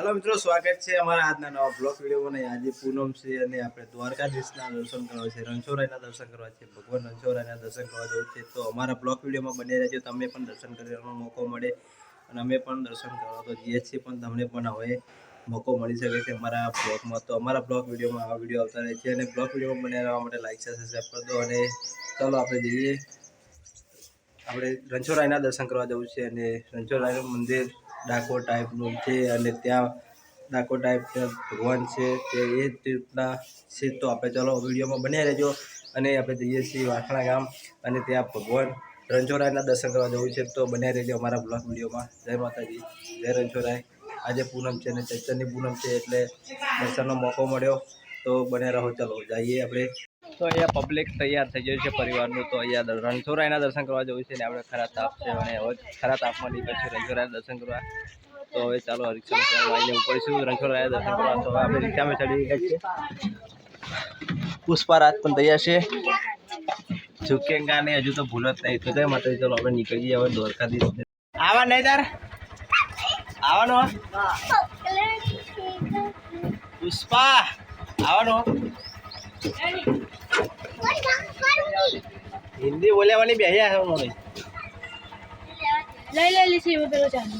હાલો મિત્રો, સ્વાગત છે અમારા આજના નવા બ્લોગ વિડીયોમાં આજે પૂનમ છે અને આપણે દ્વારકાધીશના દર્શન કરવા છે રણછોડરાયના દર્શન કરવા છે, ભગવાન રણછોડરાયના દર્શન કરવા જવું છે. તો અમારા બ્લોગ વિડીયોમાં બને રહેજો તમે પણ દર્શન કરવાનો મોકો મળે અને અમે પણ દર્શન કરવા તો જઈએ છીએ, પણ તમને પણ હવે મોકો મળી શકે છે અમારા બ્લોગમાં. તો અમારા બ્લોગ વિડીયોમાં આ વીડિયો આવતા રહે છે અને બ્લોગ વિડીયોમાં બને રહેવા માટે લાઈક છે સબસ્ક્રાઈબ કરી દો અને ચાલો આપણે જઈએ. આપણે રણછોડરાયના દર્શન કરવા જવું છે અને રણછોડરાયનું મંદિર ડાકોર ટાઈપનું છે અને ત્યાં ડાકોર ટાઈપ ભગવાન છે, તે એ રીતના છે. તો આપણે ચાલો વિડીયોમાં બન્યા રહેજો અને આપણે જઈએ છીએ વાસણા ગામ અને ત્યાં ભગવાન રણછોડરાયના દર્શન કરવા જવું છે. તો બન્યા રહેજો અમારા બ્લોગ વિડીયોમાં. જય માતાજી. જય રણછોડરાય. આજે પૂનમ છે અને ચૈતન્ય પૂનમ છે એટલે દર્શનનો મોકો મળ્યો. તો બન્યા રહો, ચાલો જઈએ આપણે. તો અહીંયા પબ્લિક તૈયાર થઈ ગયું છે પરિવારનું. તો અહીંયા રણછોડરાયના દર્શન કરવા જવું છે ને આપણે ખરા તાપ છે અને ખરા તાપમાં નીકળે છે રણછોડરાયના દર્શન કરવા. તો હવે ચાલો રિક્ષામાં આવીને ઉપડીશું રણછોડરાયના દર્શન કરવા. તો આપણે રિક્ષામાં ચડી ગયા છીએ. પુષ્પારાજ પણ તૈયાર છે. ઝુકેંગાને હજુ તો ભૂલ જ નહીં તો કઈ માટે ચાલો આપણે નીકળી જઈએ હવે દ્વારકાધીશ. આવા નહીં તાર. આવાનો. પુષ્પા આવવાનું હિન્દી બોલ્યાવાની બેહ્યા છે મને લઈ લઈ લીસી હું પેલું ચાલુ.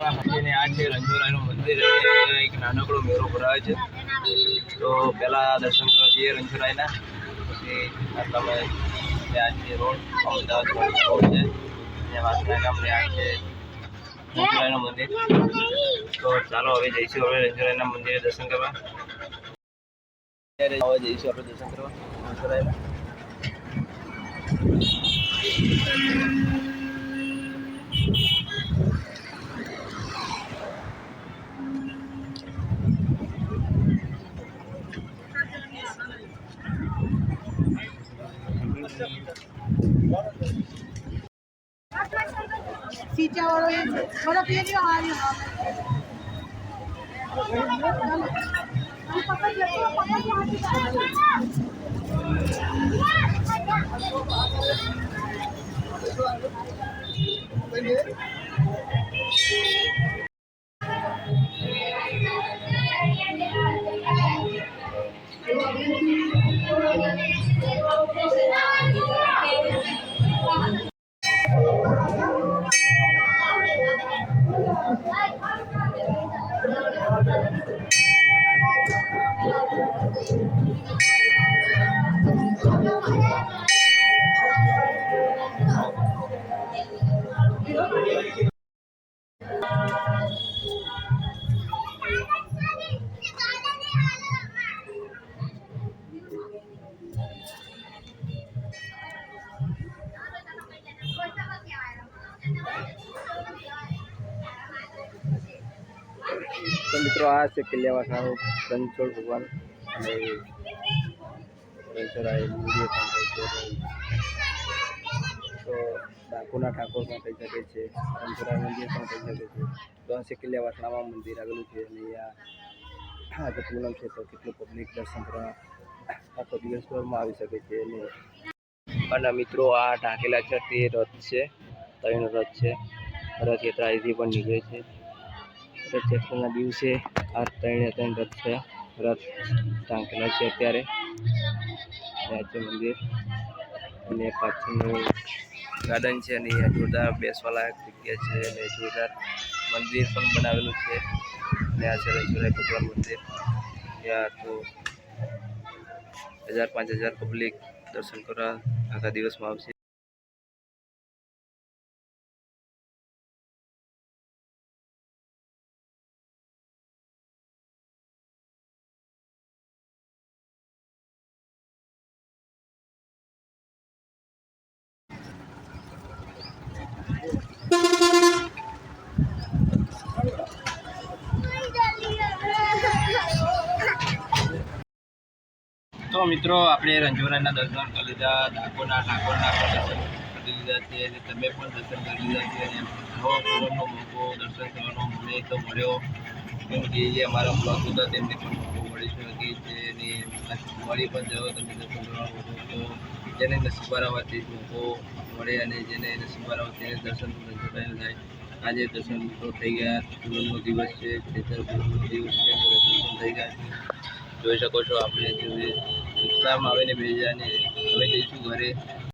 આ છે રંજોરાયનું મંદિર એક નાનકડો મેળો ભરાય છે. તો પહેલા દર્શન કરવા જઈએ રંજોરાયના. પછી તમે ત્યાં છે રોડ અમદાવાદ રોડ છે અને વાસણા ગામને આ છે રંજોરાયનું મંદિર. તો ચાલો હવે જઈશું હવે રંગરાયના મંદિરે દર્શન કરવા. હવે જઈશું આપણે દર્શન કરવા. રંજોરાયના સીચા વાળો એ છે બોલો પેલી હારી તો મિત્રો આ છે કિલ્લાવાસાનું રણછોડ ભગવાન. અને રણછોડાએ મંદિર પણ થઈ છે, તો ડાકોરના ઠાકોર પણ થઈ શકે છે રણછોડા મંદિર પણ થઈ શકે છે દોસે કિલ્લા વાસણામાં મંદિર આવેલું છે અને આ આજે પૂનમ છે તો કેટલું પબ્લિક દર્શન કરવા આખો દિવસભરમાં આવી શકે છે અને અને મિત્રો, આ ઢાંકેલા છે તે રથ છે, ત્રણ રથ છે રથયાત્રા અહીંથી પણ નીકળે છે. રથયાત્રાના દિવસે આ ત્રણે ત્રણ રથ છે, રથ ટાંકેલા છે અત્યારે. રાજ્ય મંદિર. અને પાછળનું ગાર્ડન છે અને અહીંયા જોરદાર બેસવાલાયક જગ્યા છે અને જોરદાર મંદિર પણ બનાવેલું છે. અને આ છે રજુરાય ભગવાન મંદિર. ત્યાં તો હજાર પાંચ હજાર પબ્લિક દર્શન કરવા આખા દિવસમાં આવશે. તો મિત્રો, આપણે રંજોરાના દર્શન કરી લીધા, ડાકોરના, ઠાકોરના દર્શન કરી લીધા છે, અને તમે પણ દર્શન કરી લીધા છે, અને નવો પૂરમનો મોકો દર્શન કરવાનો મને તો મળ્યો. કેમ કે જે અમારા બ્લોગ હતા તેમને પણ મોકો મળી શકે છે, અને મળી પણ જવો તમે દર્શન કરવા મોકો તો જેને હોય મોકો મળે અને જેને હોય તેને દર્શન રણછોડરાયના થાય આજે દર્શન તો થઈ ગયા પૂનમનો દિવસ છે, ખેતર પૂનમનો દિવસ છે દર્શન થઈ ગયા જોઈ શકો છો આપણે જે ઉત્સાહમાં આવીને બેસી જાય ને હવે જઈશું ઘરે.